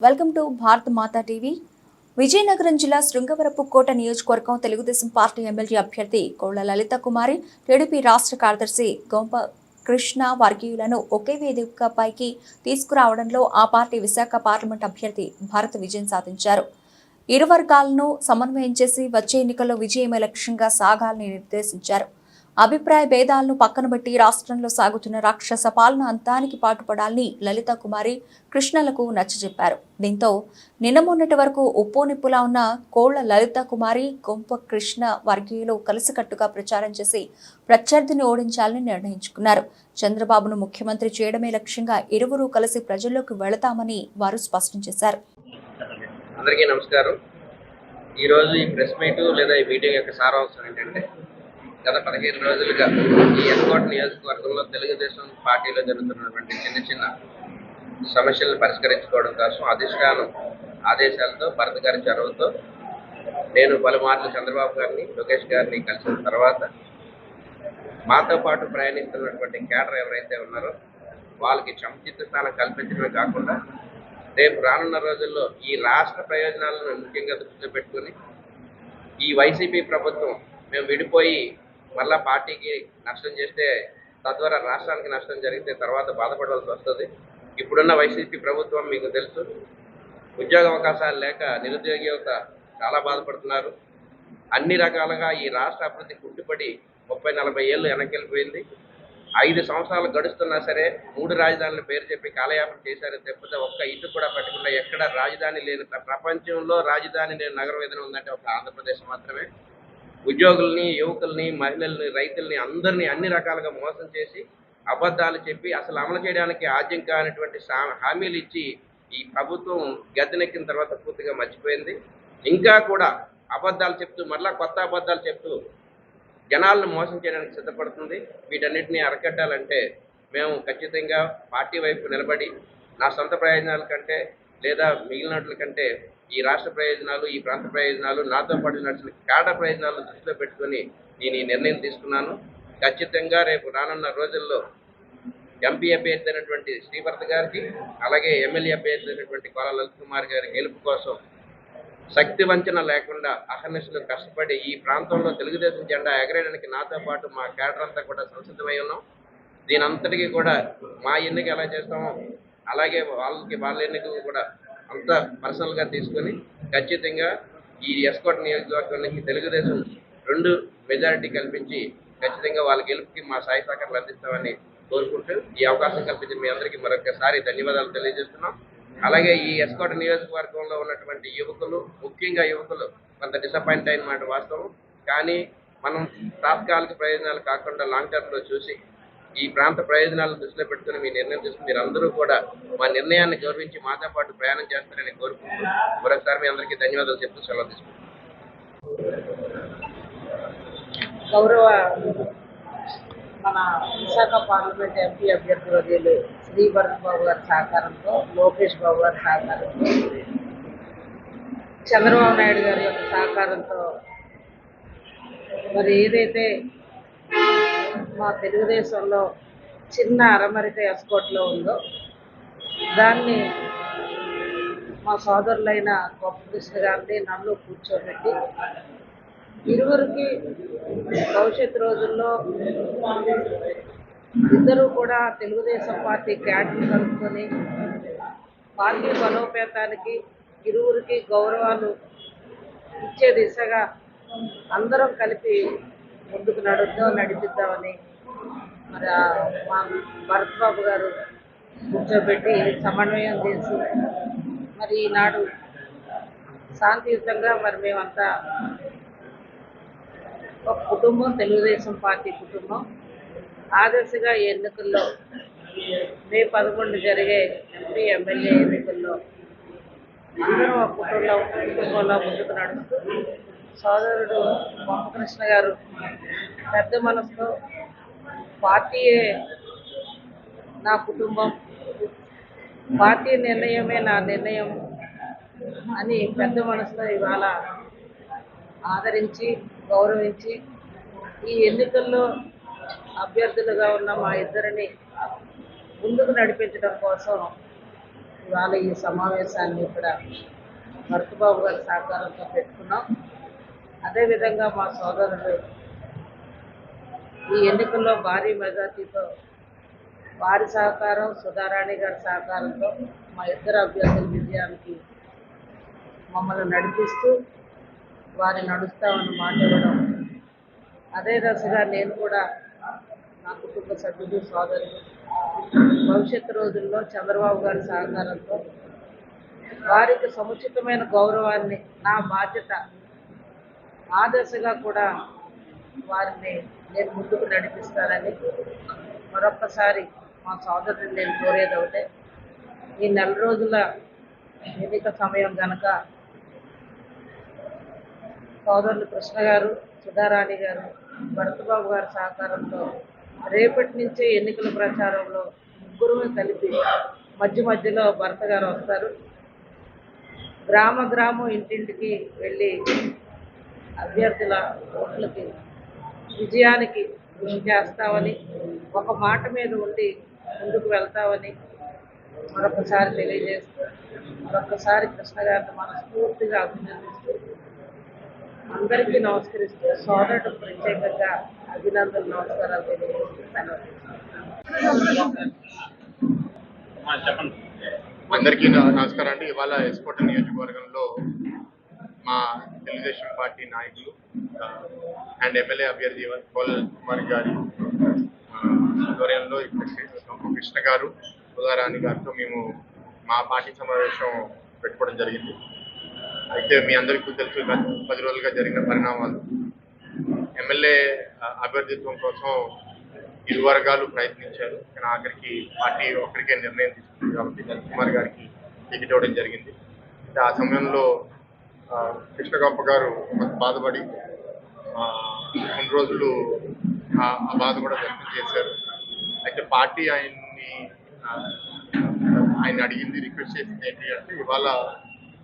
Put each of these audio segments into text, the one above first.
Welcome to Bharat Mata TV. Vizianagaram జిల్లా శృంగవరపు కోట నియోజకవర్గం Telugu Desam party MLA అభ్యర్థి కోళ్ళ లలిత కుమారి టీడీపీ రాష్ట్ర కార్యదర్శి గోంప కృష్ణ వర్గీయులను ఒకే వేదికపైకి తీసుకురావడంలో ఆ పార్టీ విశాఖ పార్లమెంట్ అభ్యర్థి భారత్ విజయం సాధించారు. ఇరు వర్గాలను సమన్వయం చేసి వచ్చే ఎన్నికల్లో విజయమే లక్ష్యంగా సాగాలని నిర్దేశించారు. అభిప్రాయ భేదాలను పక్కన పెట్టి రాష్ట్రంలో సాగుతున్న రాక్షస పాలన అంతానికి పాటుపడాలని లలిత కుమారి కృష్ణలకు నచ్చజెప్పారు. దీంతో నిన్నమొన్నటి వరకు ఉప్పు నిప్పులా ఉన్న కోళ్ళ లలిత కుమారి గొంప కృష్ణ వర్గీయులు కలిసికట్టుగా ప్రచారం చేసి ప్రత్యర్థిని ఓడించాలని నిర్ణయించుకున్నారు. చంద్రబాబును ముఖ్యమంత్రి చేయడమే లక్ష్యంగా ఇరువురు కలిసి ప్రజల్లోకి వెళతామని వారు స్పష్టం చేశారు. అందరికీ నమస్కారం. ఈరోజు ఈ ప్రెస్ మీటు లేదా ఈ మీటింగ్ యొక్క సారాంశం ఏంటంటే గత పదిహేను రోజులుగా ఈ ఎన్కోట్ నియోజకవర్గంలో తెలుగుదేశం పార్టీలో జరుగుతున్నటువంటి చిన్న చిన్న సమస్యలను పరిష్కరించుకోవడం కోసం అధిష్టానం ఆదేశాలతో భరత్ గారి చొరవతో నేను పలుమార్లు చంద్రబాబు గారిని లోకేష్ గారిని కలిసిన తర్వాత మాతో పాటు ప్రయాణిస్తున్నటువంటి కేడర్ ఎవరైతే ఉన్నారో వాళ్ళకి సముచిత స్థానం కల్పించడమే కాకుండా రేపు రానున్న రోజుల్లో ఈ రాష్ట్ర ప్రయోజనాలను ముఖ్యంగా దృష్టిలో పెట్టుకుని ఈ వైసీపీ ప్రభుత్వం మేము విడిపోయి మళ్ళా పార్టీకి నష్టం చేస్తే తద్వారా రాష్ట్రానికి నష్టం జరిగితే తర్వాత బాధపడవలసి వస్తుంది. ఇప్పుడున్న వైసీపీ ప్రభుత్వం మీకు తెలుసు ఉద్యోగ అవకాశాలు లేక నిరుద్యోగ యువత చాలా బాధపడుతున్నారు. అన్ని రకాలుగా ఈ రాష్ట్ర అభివృద్ధి కుట్టుపడి ముప్పై నలభై ఏళ్ళు వెనక్కిపోయింది. ఐదు సంవత్సరాలు గడుస్తున్నా సరే మూడు రాజధానుల పేరు చెప్పి కాలయాపన చేశారు తప్పితే ఒక్క ఇటు కూడా పెట్టకుండా ఎక్కడ రాజధాని లేని ప్రపంచంలో రాజధాని లేని నగరం ఏదైనా ఉందంటే ఒక ఆంధ్రప్రదేశ్ మాత్రమే. ఉద్యోగుల్ని యువకుల్ని మహిళల్ని రైతుల్ని అందరినీ అన్ని రకాలుగా మోసం చేసి అబద్ధాలు చెప్పి అసలు అమలు చేయడానికి ఆద్యం కానటువంటి సా- హామీలు ఇచ్చి ఈ ప్రభుత్వం గద్దెనెక్కిన తర్వాత పూర్తిగా మర్చిపోయింది. ఇంకా కూడా అబద్ధాలు చెప్తూ మళ్ళా కొత్త అబద్ధాలు చెప్తూ జనాలను మోసం చేయడానికి సిద్ధపడుతుంది. వీటన్నిటిని అరకట్టాలంటే మేము ఖచ్చితంగా పార్టీ వైపు నిలబడి నా సొంత ప్రయోజనాల కంటే లేదా మిగిలినట్ల కంటే ఈ రాష్ట్ర ప్రయోజనాలు ఈ ప్రాంత ప్రయోజనాలు నాతో పాటు నడిచిన కాడ ప్రయోజనాలను దృష్టిలో పెట్టుకొని నేను ఈ నిర్ణయం తీసుకున్నాను. ఖచ్చితంగా రేపు రానున్న రోజుల్లో ఎంపీ అభ్యర్థి అయినటువంటి శ్రీభర్త గారికి అలాగే ఎమ్మెల్యే అభ్యర్థి అయినటువంటి కోల లలిత్ కుమార్ గారి గెలుపు కోసం శక్తి వంచన లేకుండా అహర్నిశలు కష్టపడి ఈ ప్రాంతంలో తెలుగుదేశం జెండా ఎగరేయడానికి నాతో పాటు మా కేడర్ అంతా కూడా సంసిద్ధమై ఉన్నాం. దీని అంతటికీ కూడా మా ఎన్నిక ఎలా చేస్తామో అలాగే వాళ్ళకి వాళ్ళ కూడా అంతా పర్సనల్గా తీసుకొని ఖచ్చితంగా ఈ ఎస్కోట్ నియోజకవర్గానికి తెలుగుదేశం రెండు మెజారిటీ కల్పించి ఖచ్చితంగా వాళ్ళ గెలుపుకి మా సాయి సహకారాలు అందిస్తామని కోరుకుంటూ ఈ అవకాశం కల్పించిన మీ అందరికీ మరొకసారి ధన్యవాదాలు తెలియజేస్తున్నాం. అలాగే ఈ ఎస్కోట నియోజకవర్గంలో ఉన్నటువంటి యువకులు ముఖ్యంగా యువకులు కొంత డిసప్పాయింట్ అయిన మాట వాస్తవం. కానీ మనం తాత్కాలిక ప్రయోజనాలు కాకుండా లాంగ్ టర్మ్లో చూసి ఈ ప్రాంత ప్రయోజనాలను దృష్టిలో పెట్టుకుని మీ నిర్ణయం తీసుకుని మీరందరూ అందరూ కూడా మా నిర్ణయాన్ని గౌరవించి మాతో పాటు ప్రయాణం చేస్తారని కోరుకుంటూ మరొకసారి మీ అందరికీ ధన్యవాదాలు చెప్తూ సెలవు తీసుకుంటాం గౌరవ మన విశాఖ పార్లమెంట్ ఎంపీ అభ్యర్థి వర్యులు శ్రీ భరత్ బాబు గారి సహకారంతో లోకేష్ బాబు గారి సహకారంతో చంద్రబాబు నాయుడు గారి యొక్క సహకారంతో మరి ఏదైతే మా తెలుగుదేశంలో చిన్న అరమరిక ఎస్కోట్లో ఉందో దాన్ని మా సోదరులైన గొప్ప కృష్ణ గారిని నన్ను కూర్చోబెట్టి ఇరువురికి భవిష్యత్ రోజుల్లో ఇద్దరూ కూడా తెలుగుదేశం పార్టీ క్యాడర్ కలుపుకొని పార్టీ బలోపేతానికి ఇరువురికి గౌరవాలు ఇచ్చే దిశగా అందరం కలిపి ముందుకు నడుద్దాం నడిపిద్దామని. మరి మా భరత్ బాబు గారు కూర్చోబెట్టి సమన్వయం చేసి మరి ఈనాడు శాంతియుతంగా మరి మేమంతా ఒక కుటుంబం తెలుగుదేశం పార్టీ కుటుంబం. ఆదర్శగా ఈ ఎన్నికల్లో మే పదకొండు జరిగే ఎంపీ ఎమ్మెల్యే ఎన్నికల్లో అందరం ఒక కుటుంబంలో కుటుంబంలో ముందుకు నడుస్తూ సోదరుడు బొమ్మకృష్ణ గారు పెద్ద మనసుతో పార్టీయే నా కుటుంబం. పార్టీ నిర్ణయమే నా నిర్ణయం అని పెద్ద మనసుతో ఇవాళ ఆదరించి గౌరవించి ఈ ఎన్నికల్లో అభ్యర్థులుగా ఉన్న మా ఇద్దరిని ముందుకు నడిపించడం కోసం ఇవాళ ఈ సమావేశాన్ని ఇక్కడ భరతబాబు గారి సహకారంతో పెట్టుకున్నాం. అదేవిధంగా మా సోదరుడు ఈ ఎన్నికల్లో భారీ మెజార్టీతో వారి సహకారం సుధారాణి గారి సహకారంతో మా ఇద్దరు అభ్యర్థుల విజయానికి మమ్మల్ని నడిపిస్తూ వారి నడుస్తామని మాట్లాడడం అదే దశగా నేను కూడా నా కుటుంబ సభ్యులు సోదరులు భవిష్యత్తు రోజుల్లో చంద్రబాబు గారి సహకారంతో వారికి సముచితమైన గౌరవాన్ని నా బాధ్యత ఆ దశగా కూడా వారిని నేను ముందుకు నడిపిస్తానని మరొక్కసారి మా సోదరుని నేను కోరేది ఒకటే. ఈ నెల రోజుల ఎన్నిక సమయం గనక సోదరులు కృష్ణ గారు సుధారాణి గారు భరతబాబు గారి సహకారంతో రేపటి నుంచే ఎన్నికల ప్రచారంలో ముగ్గురు కలిపి మధ్య మధ్యలో భరత గారు వస్తారు. గ్రామ గ్రామం ఇంటింటికి వెళ్ళి అభ్యర్థుల ఓట్లకి విజయానికి కృషి చేస్తామని ఒక మాట మీద ఉండి ముందుకు వెళ్తామని మరొకసారి తెలియజేస్తూ మరొకసారి కృష్ణ గారిని మనస్ఫూర్తిగా అభినందిస్తూ అందరికీ నమస్కరిస్తూ సోదరుడు ప్రత్యేకంగా అభినందన నమస్కారాలు తెలియజేస్తూ సెలవు అందరికీ నమస్కారం అండి. ఇవాళ ఎస్కోట నియోజకవర్గంలో మా తెలుగుదేశం పార్టీ నాయకులు అండ్ ఎమ్మెల్యే అభ్యర్థి కోల కుమార్ గారి ఆధ్వర్యంలో ఇక్కడ కృష్ణ గారు ఉదారాణి గారితో మేము మా పార్టీ సమావేశం పెట్టుకోవడం జరిగింది. అయితే మీ అందరికీ తెలుసు పది రోజులుగా జరిగిన పరిణామాలు. ఎమ్మెల్యే అభ్యర్థిత్వం కోసం ఇరు వర్గాలు ప్రయత్నించారు కానీ ఆఖరికి పార్టీ ఒక్కరికే నిర్ణయం తీసుకుంది కాబట్టి కుమార్ గారికి టికెట్ ఇవ్వడం జరిగింది. అయితే ఆ సమయంలో ఆ, కృష్ణగొప్ప గారు బాధపడి ఆ, కొన్ని రోజులు ఆ ఆ బాధ కూడా వ్యక్తం చేశారు. అయితే పార్టీ ఆయన్ని ఆయన అడిగింది రిక్వెస్ట్ చేసింది ఏంటి అంటే ఇవాళ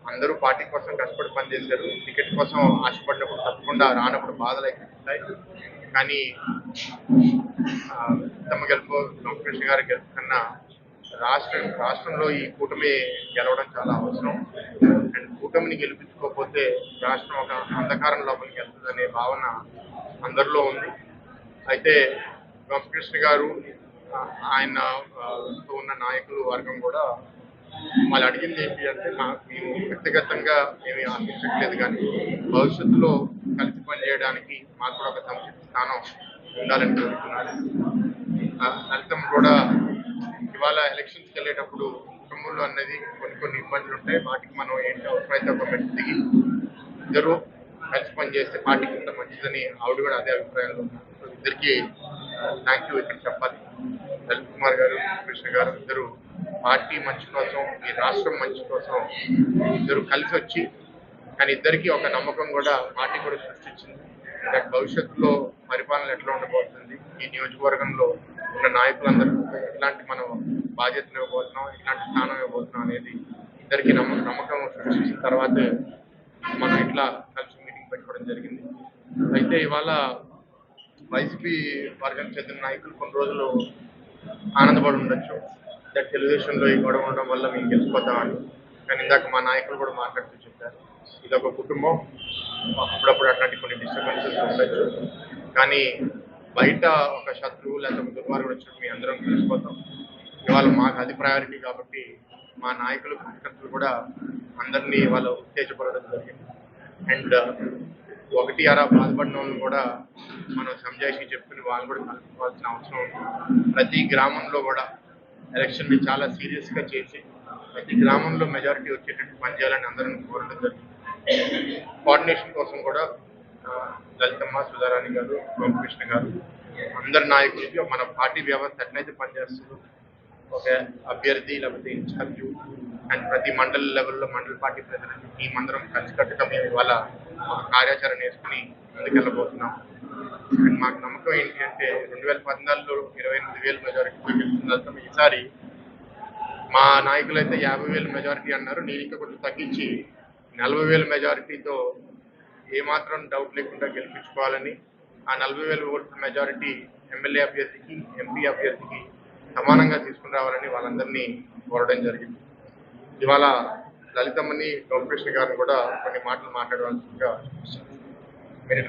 అందరూ పార్టీ కోసం కష్టపడి పనిచేశారు. టికెట్ కోసం ఆశపడినప్పుడు తప్పకుండా రానప్పుడు బాధలు అయితే ఉంటాయి. కానీ తమ గెలుపు వెంకటేష్ గారి గెలుపు కన్నా రాష్ట్రం రాష్ట్రంలో ఈ కూటమి గెలవడం చాలా అవసరం. కూటమిని గెలిపించుకోకపోతే రాష్ట్రం ఒక అంధకారం లోపలికి వెళ్తుందనే భావన అందరిలో ఉంది. అయితే రామకృష్ణ గారు ఆయన ఉన్న నాయకులు వర్గం కూడా వాళ్ళు అడిగింది ఏంటి అంటే మేము వ్యక్తిగతంగా మేము ఆశించట్లేదు కానీ భవిష్యత్తులో కలిసి పనిచేయడానికి మాకు కూడా ఒక సంక్షిప్త స్థానం ఉండాలని కోరుతున్నాను ఆ, కూడా ఇవాళ ఎలక్షన్స్కి వెళ్ళేటప్పుడు కుటుంబంలో అనేది కొన్ని కొన్ని ఇబ్బందులు ఉంటాయి. వాటికి మనం ఏంటి అవసరమైతే ఒక మెట్టు దిగి ఇద్దరు కలిసి పనిచేస్తే పార్టీకి ఇంత మంచిదని ఆవిడ కూడా అదే అభిప్రాయంలో ఉన్నారు. సో ఇద్దరికి థ్యాంక్ యూ ఇక్కడ చెప్పాలి. లలిత్ కుమార్ గారు కృష్ణ గారు ఇద్దరు పార్టీ మంచి కోసం ఈ రాష్ట్రం మంచి కోసం ఇద్దరు కలిసి వచ్చి కానీ ఇద్దరికి ఒక నమ్మకం కూడా పార్టీ కూడా సృష్టించింది. దాని భవిష్యత్తులో పరిపాలన ఎట్లా ఉండబోతుంది? ఈ నియోజకవర్గంలో ఉన్న నాయకులందరూ ఇలాంటి మనం బాధ్యతలు ఇవ్వబోతున్నాం ఇలాంటి స్థానం ఇవ్వబోతున్నాం అనేది ఇద్దరికి నమ్మకం సృష్టించిన తర్వాతే మనం ఇట్లా కలిసి మీటింగ్ పెట్టుకోవడం జరిగింది. అయితే ఇవాళ వైసీపీ వర్గం చెందిన నాయకులు కొన్ని రోజులు ఆనందపడి ఉండొచ్చు. దట్ తెలుగుదేశంలో ఈ గొడవ ఉండడం వల్ల మేము గెలిచిపోతామని కానీ ఇందాక మా నాయకులు కూడా మాట్లాడుతూ చెప్పారు. ఇది ఒక కుటుంబం. అప్పుడప్పుడు అట్లాంటి కొన్ని డిస్టర్బెన్సెస్ ఉండొచ్చు. కానీ బయట ఒక శత్రువు లేదా దుర్మార్గుడు వచ్చినట్టు మీ అందరం కలిసిపోతాం. ఇవాళ మాకు అది ప్రయారిటీ కాబట్టి మా నాయకులు కార్యకర్తలు కూడా అందరినీ వాళ్ళు ఉత్తేజపడడం జరిగింది. అండ్ uh, ఒకటి అరా బాధపడిన వాళ్ళని కూడా మనం సంజాయిషి చెప్పుకుని వాళ్ళు కూడా కలుసుకోవాల్సిన అవసరం ఉంది. ప్రతి గ్రామంలో కూడా ఎలక్షన్ని చాలా సీరియస్గా చేసి ప్రతి గ్రామంలో మెజారిటీ వచ్చేటట్టు పనిచేయాలని అందరం కోరడం జరిగింది. కోఆర్డినేషన్ కోసం కూడా లలితమ్మ సుధారాణి గారు రామకృష్ణ గారు అందరి నాయకులకి మన పార్టీ వ్యవస్థ ఎట్లయితే పనిచేస్తుందో ఒక అభ్యర్థి లేకపోతే ఇన్ఛార్జు అండ్ ప్రతి మండల లెవెల్లో మండల పార్టీ ప్రెసిడెంట్ టీం అందరం కలిసికట్టుగా మేము ఇవాళ ఒక కార్యాచరణ వేసుకుని ముందుకెళ్ళబోతున్నాం. అండ్ మాకు నమ్మకం ఏంటి అంటే రెండు వేల పద్నాలుగులో ఇరవై ఎనిమిది వేలు మెజారిటీ గెలిచిన ఈసారి మా నాయకులు అయితే యాభై వేలు మెజారిటీ అన్నారు. నేను ఇంకా కొంచెం తగ్గించి నలభై వేల మెజారిటీతో ఏమాత్రం డౌట్ లేకుండా గెలిపించుకోవాలని ఆ నలభై వేల ఓట్ల మెజారిటీ ఎమ్మెల్యే అభ్యర్థికి ఎంపీ అభ్యర్థికి సమానంగా తీసుకుని రావాలని వాళ్ళందరినీ కోరడం జరిగింది. ఇవాళ లలితమ్మని గోపకృష్ణ గారిని కూడా కొన్ని మాటలు మాట్లాడవలసిందిగా మీరు